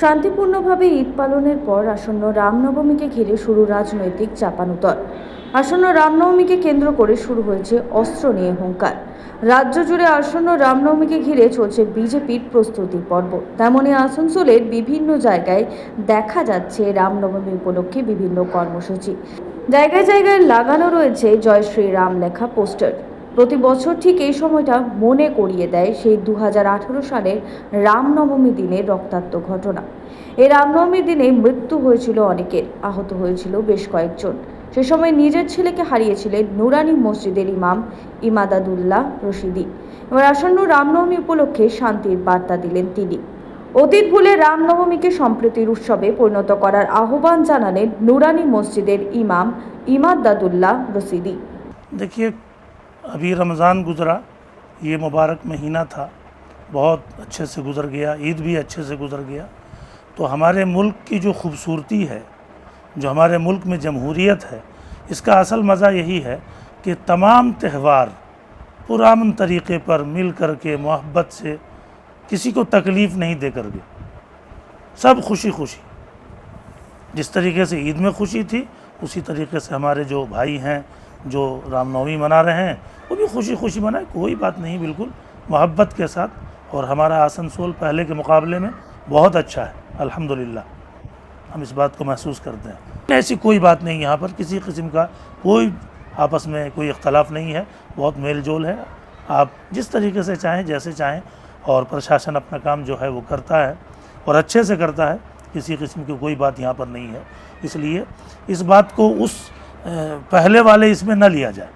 শান্তিপূর্ণভাবে ঈদ পালনের পর আসন্ন রামনবমীকে ঘিরে শুরু রাজনৈতিক চাপানুতর। আসন্ন রামনবমীকে কেন্দ্র করে শুরু হয়েছে অস্ত্র নিয়ে হুঙ্কার। রাজ্য জুড়ে আসন্ন রামনবমীকে ঘিরে চলছে বিজেপির প্রস্তুতি পর্ব। তেমনি আসানসোলের বিভিন্ন জায়গায় দেখা যাচ্ছে রামনবমী উপলক্ষে বিভিন্ন কর্মসূচি। জায়গায় জায়গায় লাগানো রয়েছে জয় শ্রীরাম লেখা পোস্টার। প্রতি বছর ঠিক এই সময়টা মনে করিয়ে দেয় সেই দুহাজার আঠারো সালের রামনবমী দিনের রক্তাক্ত ঘটনা। এই রামনবমীর দিনে মৃত্যু হয়েছিল অনেকের, আহত হয়েছিল বেশ কয়েকজন। সে সময় নিজের ছেলেকে হারিয়েছিলেন নুরানি মসজিদের ইমাম ইমাদাদুল্লাহ রশিদি। এবার আসন্ন রামনবমী উপলক্ষে শান্তির বার্তা দিলেন তিনি। অতীত ভুলে রামনবমীকে সম্প্রীতির উৎসবে পরিণত করার আহ্বান জানালেন নুরানি মসজিদের ইমাম ইমাদাদুল্লাহ রশিদি। ابھی رمضان گزرا، یہ مبارک مہینہ تھا۔ بہت اچھے سے گزر گیا، عید بھی اچھے سے گزر گیا۔ تو ہمارے ملک کی جو خوبصورتی ہے، جو ہمارے ملک میں جمہوریت ہے، اس کا اصل مزہ یہی ہے کہ تمام تہوار پرامن طریقے پر مل کر کے محبت سے کسی کو تکلیف نہیں دے کر گئے سب خوشی خوشی۔ جس طریقے سے عید میں خوشی تھی، اسی طریقے سے ہمارے جو بھائی ہیں جو رام نومی منا رہے ہیں، وہ بھی خوشی خوشی منائے کوئی بات نہیں، بالکل محبت کے ساتھ۔ اور ہمارا آسنسول پہلے کے مقابلے میں بہت اچھا ہے، الحمدللہ۔ ہم اس بات کو محسوس کرتے ہیں۔ ایسی کوئی بات نہیں، یہاں پر کسی قسم کا کوئی آپس میں کوئی اختلاف نہیں ہے۔ بہت میل جول ہے۔ آپ جس طریقے سے چاہیں، جیسے چاہیں، اور پرشاسن اپنا کام جو ہے وہ کرتا ہے اور اچھے سے کرتا ہے، کسی قسم کی کوئی بات یہاں پر نہیں ہے۔ اس لیے اس بات کو اس پہلے والے اس میں نہ لیا جائے،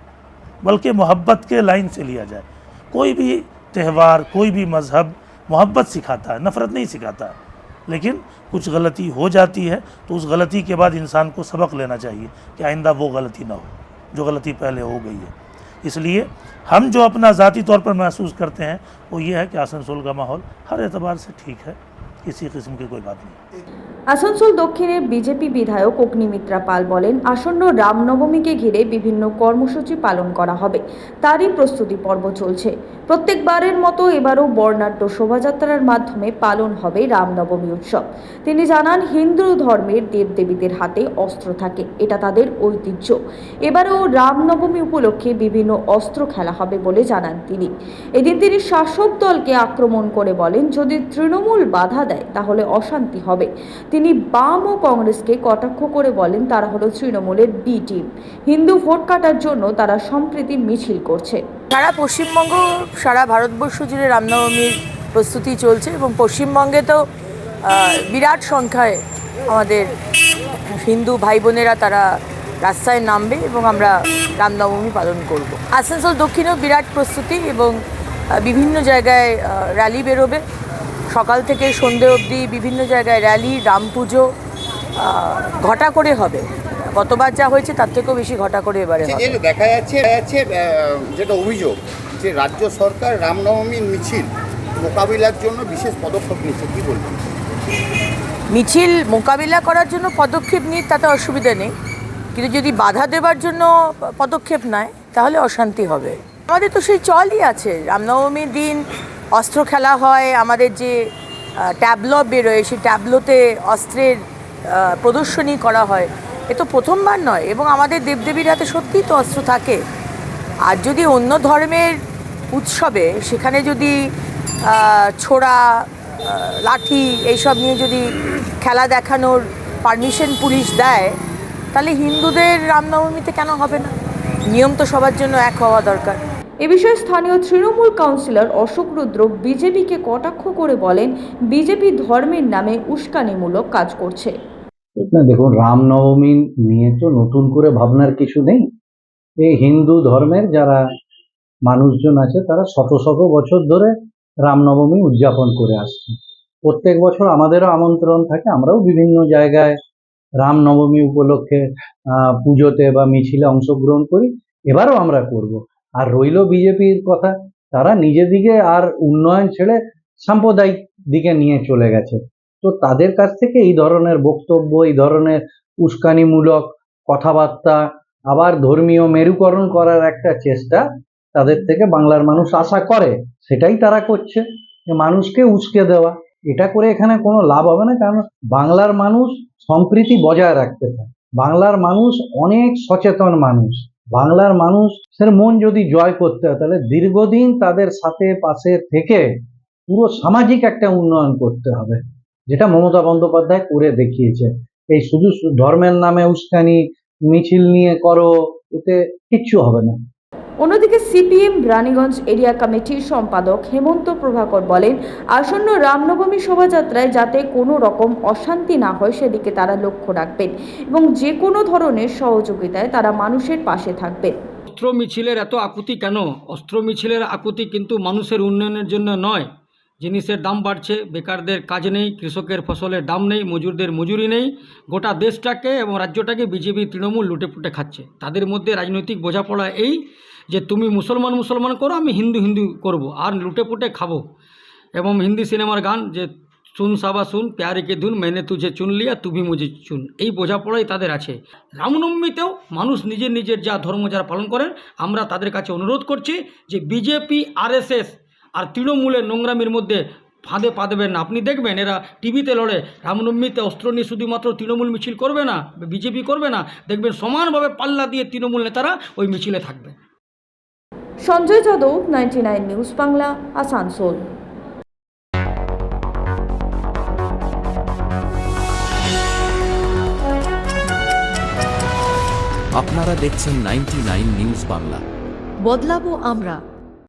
بلکہ محبت کے لائن سے لیا جائے۔ کوئی بھی تہوار، کوئی بھی مذہب محبت سکھاتا ہے، نفرت نہیں سکھاتا ہے لیکن کچھ غلطی ہو جاتی ہے تو اس غلطی کے بعد انسان کو سبق لینا چاہیے کہ آئندہ وہ غلطی نہ ہو، جو غلطی پہلے ہو گئی ہے۔ اس لیے ہم جو اپنا ذاتی طور پر محسوس کرتے ہیں، وہ یہ ہے کہ آسنسول کا ماحول ہر اعتبار سے ٹھیک ہے، کسی قسم کی کوئی بات نہیں۔ আসানসোল দক্ষিণের বিজেপি বিধায়ক অগ্নিমিত্রা পাল বলেন, আসন্ন রামনবমীকে ঘিরে বিভিন্ন কর্মসূচি পালন করা হবে। তারই প্রস্তুতি পর্ব চলছে। প্রত্যেকবারের মতো এবারও বর্ণাঢ্য শোভাযাত্রার মাধ্যমে পালন হবে রামনবমী উৎসব। তিনি জানান, হিন্দু ধর্মের দেবদেবীদের হাতে অস্ত্র থাকে, এটা তাদের ঐতিহ্য। এবারেও রামনবমী উপলক্ষে বিভিন্ন অস্ত্র খেলা হবে বলে জানান তিনি। এদিন তিনি শাসক দলকে আক্রমণ করে বলেন, যদি তৃণমূল বাধা দেয়, তাহলে অশান্তি হবে। তিনি বাম ও কংগ্রেসকে কটাক্ষ করে বলেন তারা হলো তৃণমূলের বি টিম হিন্দু ভোট কাটার জন্য তারা সম্প্রীতি মিছিল করছে। সারা পশ্চিমবঙ্গ, সারা ভারতবর্ষ জুড়ে রামনবমীর প্রস্তুতি চলছে এবং পশ্চিমবঙ্গে তো বিরাট সংখ্যায় আমাদের হিন্দু ভাই বোনেরা তারা রাস্তায় নামবে এবং আমরা রামনবমী পালন করব। আসানসোল দক্ষিণেও বিরাট প্রস্তুতি এবং বিভিন্ন জায়গায় র্যালি বেরোবে। সকাল থেকে সন্ধে অবধি বিভিন্ন জায়গায় র্যালি রাম পুজো ঘটা করে হবে। গতবার যা হয়েছে তার থেকেও বেশি ঘটা করে এবারে দেখা যাচ্ছে যেটা অভিযোগ যে রাজ্য সরকার রামনবমীর মিছিল মোকাবিলার জন্য বিশেষ পদক্ষেপ নিচ্ছে কি বলবেন? মিছিল মোকাবিলা করার জন্য পদক্ষেপ নিই তাতে অসুবিধা নেই। কিন্তু যদি বাধা দেওয়ার জন্য পদক্ষেপ নেয় তাহলে অশান্তি হবে। আমাদের তো সেই চলই আছে। রামনবমীর দিন অস্ত্র খেলা হয়, আমাদের যে ট্যাবলো বেরোয়, সেই ট্যাবলোতে অস্ত্রের প্রদর্শনী করা হয়। এ তো প্রথমবার নয় এবং আমাদের দেবদেবীর হাতে সত্যিই তো অস্ত্র থাকে। আর যদি অন্য ধর্মের উৎসবে সেখানে যদি ছোড়া লাঠি এইসব নিয়ে যদি খেলা দেখানোর পারমিশন পুলিশ দেয়, তাহলে হিন্দুদের রামনবমীতে কেন হবে না? নিয়ম তো সবার জন্য এক হওয়া দরকার। এ বিষয়ে স্থানীয় তৃণমূল কাউন্সিলর অশোক রুদ্র বিজেপিকে কটাক্ষ করে বলেন, বিজেপি ধর্মের নামে উস্কানিমূলক কাজ করছে। না, দেখুন, রামনবমী নিয়ে তো নতুন করে ভাবনার কিছু নেই। এই হিন্দু ধর্মের যারা মানুষজন আছে, তারা শত শত বছর ধরে রামনবমী উদযাপন করে আসছে। প্রত্যেক বছর আমাদেরও আমন্ত্রণ থাকে, আমরাও বিভিন্ন জায়গায় রামনবমী উপলক্ষে পুজোতে বা মিছিলে অংশগ্রহণ করি। এবারও আমরা করব। আর রইল বিজেপির কথা, তারা নিজের দিকে আর উন্নয়ন ছেড়ে সাম্প্রদায়িক দিকে নিয়ে চলে গেছে। তো তাদের কাছ থেকে এই ধরনের বক্তব্য, এই ধরনের উস্কানিমূলক কথাবার্তা, আবার ধর্মীয় মেরুকরণ করার একটা চেষ্টা তাদের থেকে বাংলার মানুষ আশা করে, সেটাই তারা করছে। যে মানুষকে উস্কে দেওয়া, এটা করে এখানে কোনো লাভ হবে না, কারণ বাংলার মানুষ সম্প্রীতি বজায় রাখতে চায়। বাংলার মানুষ অনেক সচেতন মানুষ। বাংলার মানুষের মন যদি জয় করতে হয়, তাহলে দীর্ঘদিন তাদের সাথে পাশে থেকে পুরো সামাজিক একটা উন্নয়ন করতে হবে, যেটা মমতা বন্দ্যোপাধ্যায় করে দেখিয়েছে। এই শুধু ধর্মের নামে উস্কানি, মিছিল নিয়ে করো, এতে কিচ্ছু হবে না। অন্যদিকে সিপিএম রানীগঞ্জ এরিয়া কমিটির সম্পাদক হেমন্ত প্রভাকর বলেন, আসন্ন রামনবমী শোভাযাত্রায় যাতে কোনো রকম অশান্তি না হয়, সেদিকে তারা লক্ষ্য রাখবেন এবং যে কোনো ধরনের সহযোগিতায় তারা মানুষের পাশে থাকবেন। অস্ত্র মিছিলের এত আকুতি কেন? অস্ত্র মিছিলের আকুতি কিন্তু মানুষের উন্নয়নের জন্য নয়। জিনিসের দাম বাড়ছে, বেকারদের কাজ নেই, কৃষকের ফসলের দাম নেই, মজুরদের মজুরি নেই। গোটা দেশটাকে এবং রাজ্যটাকে বিজেপি, তৃণমূল লুটেপুটে খাচ্ছে। তাদের মধ্যে রাজনৈতিক বোঝাপড়া এই যে তুমি মুসলমান মুসলমান করো, আমি হিন্দু হিন্দু করব, আর লুটেপুটে খাব। এবং হিন্দি সিনেমার গান যে সুন সাবা সুন প্যারে কে ধুন, মেনে তুঝে চুন লিয়া তুমি মুঝে চুন, এই বোঝাপড়াই তাদের আছে। রামনবমীতেও মানুষ নিজের নিজের যা ধর্ম যারা পালন করেন, আমরা তাদের কাছে অনুরোধ করছি যে বিজেপি, আরএসএস আর তৃণমূলের নোংরামির মধ্যে ফাঁদে পা দেবেন না। আপনি দেখবেন, এরা টিভিতে লড়ে, রামনবমীতে অস্ত্র নিয়ে শুধুমাত্র তৃণমূল মিছিল করবে না, বিজেপি করবে না, দেখবেন সমানভাবে পাল্লা দিয়ে তৃণমূল নেতারা ওই মিছিলে থাকবে। Sanjay Yadav ninety nine news Bangla Asansol. আপনারা দেখছেন নাইনটি নিউজ বাংলা। বদলাবো আমরা।